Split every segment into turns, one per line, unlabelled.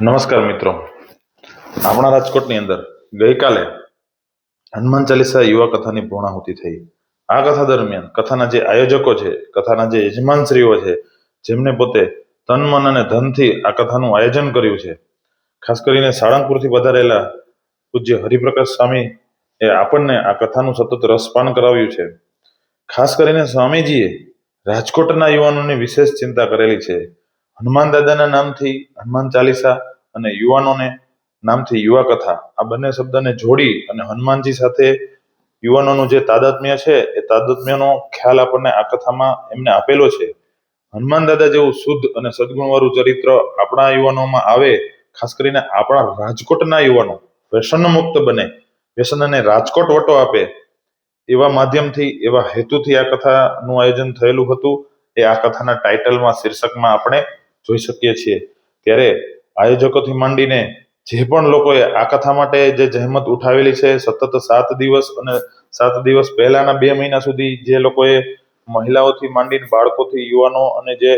નમસ્કાર મિત્રો. આપણા રાજકોટની અંદર ગઈકાલે હનુમાન ચાલીસા યુવા કથાની પૂર્ણાહુતિ થઈ. આ કથા દરમિયાન કથાના જે આયોજકો છે, કથાના જે યજમાનશ્રીઓ છે, જેમને પોતે તન, મન અને ધનથી આ કથાનું આયોજન કર્યું છે. ખાસ કરીને સાળંગપુરથી વધારેલા પૂજ્ય હરિપ્રકાશ સ્વામી એ આપણને આ કથાનું સતત રસપાન કરાવ્યું છે. ખાસ કરીને સ્વામીજીએ રાજકોટના યુવાનોની વિશેષ ચિંતા કરેલી છે. હનુમાન દાદાના નામથી, હનુમાન ચાલીસા અને યુવાનોને નામથી યુવા કથા આ બંને શબ્દને જોડી અને હનુમાનજી સાથે યુવાનોનું જે તાદાત્મ્ય છે, એ તાદાત્મ્યનો ખ્યાલ આપણને આ કથામાં એમને આપેલો છે. હનુમાન દાદા જેવું શુદ્ધ અને સદગુણવાળું ચરિત્ર આપણા યુવાનોમાં આવે, ખાસ કરીને આપણા રાજકોટના યુવાનો. વ્યસન મુક્ત બને. વ્યસનને રાજકોટ વટો આપે. એવા માધ્યમથી, એવા હેતુથી આ કથાનું આયોજન થયેલું હતું. એ આ કથાના ટાઇટલમાં, શીર્ષકમાં આપણે જોઈ શકીએ છીએ. ત્યારે આયોજકોથી માંડીને જે પણ લોકોએ આ કથા માટે જે જહેમત ઉઠાવેલી છે, સતત સાત દિવસ અને સાત દિવસ પહેલાના બે મહિના સુધી જે લોકોએ મહિલાઓથી માંડીને બાળકોથી યુવાનો અને જે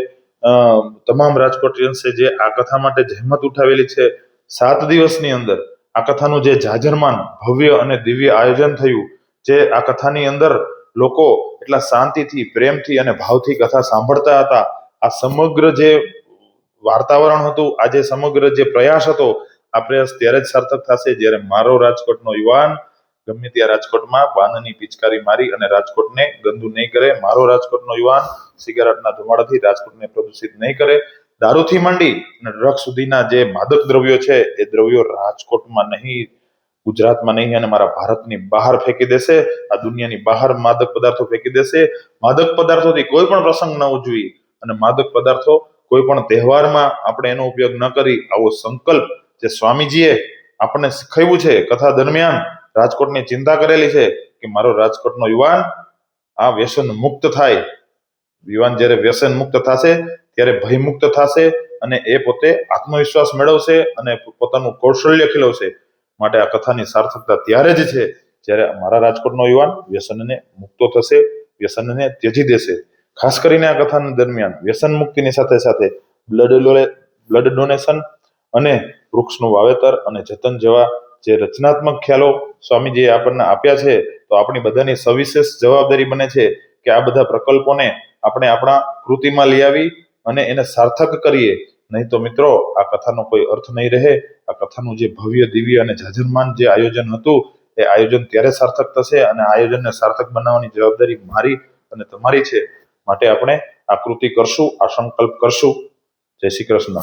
તમામ રાજકોટિયન્સે જે આ કથા માટે જહેમત ઉઠાવેલી છે, સાત દિવસની અંદર આ કથાનું જે જાજરમાન, ભવ્ય અને દિવ્ય આયોજન થયું, જે આ કથાની અંદર લોકો એટલા શાંતિથી, પ્રેમથી અને ભાવથી કથા સાંભળતા હતા. આ સમગ્ર જે વાતાવરણ હતું. આજે સમગ્ર જે પ્રયાસ હતો, આ પ્રયાસ ત્યારે જ સાર્થક થશે. જ્યારે મારો રાજકોટનો યુવાન ગમે ત્યાં રાજકોટમાં પાનની પિચકારી મારી અને રાજકોટને ગંદુ નહીં કરે. મારો રાજકોટનો યુવાન સિગારેટના ધુમાડાથી રાજકોટને પ્રદૂષિત નહીં કરે. દારૂથી માંડી અને ડ્રગ સુધીના જે માદક દ્રવ્યો છે, એ દ્રવ્યો રાજકોટમાં નહીં, ગુજરાતમાં નહીં અને મારા ભારતની બહાર ફેંકી દેશે. આ દુનિયાની બહાર માદક પદાર્થો ફેંકી દેશે. માદક પદાર્થોથી કોઈ પણ પ્રસંગ ન ઉજવી અને માદક પદાર્થો કોઈ પણ તહેવારમાં આપણે એનો ઉપયોગ ન કરી, આવો સંકલ્પ જે સ્વામીજીએ આપણને શીખવ્યું છે કથા દરમિયાન રાજકોટની ચિંતા કરેલી છે કે મારો રાજકોટનો યુવાન આ વ્યસન મુક્ત થાય. યુવાન જ્યારે વ્યસન મુક્ત થશે, ત્યારે ભય મુક્ત થશે અને એ પોતે આત્મવિશ્વાસ મેળવશે અને પોતાનું કૌશલ્ય ખીલવશે. માટે આ કથાની સાર્થકતા ત્યારે જ છે જ્યારે મારા રાજકોટનો યુવાન વ્યસનને મુક્તો થશે, વ્યસનને ત્યજી દેશે. ખાસ કરીને આ કથાના દરમિયાન વ્યસન મુક્તિની સાથે સાથે બ્લડ બ્લડ ડોનેશન અને વૃક્ષનું વાવેતર અને જતન જેવા જે રચનાત્મક ખ્યાલો સ્વામીજીએ આપણને આપ્યા છે, તો આપણી બધાની સવિશેષ જવાબદારી બને છે કે આ બધા પ્રકલ્પોને આપણે આપણા કૃતિમાં લઈ આવી અને એને સાર્થક કરીએ. નહીં તો મિત્રો, આ કથાનો કોઈ અર્થ નહીં રહે. આ કથાનું જે ભવ્ય, દિવ્ય અને જાજરમાન જે આયોજન હતું, એ આયોજન ત્યારે સાર્થક થશે અને આયોજનને સાર્થક બનાવવાની જવાબદારી મારી અને તમારી છે. માટે આપણે આ કૃતિ કરશું આ સંકલ્પ કરશું. જય શ્રી કૃષ્ણ.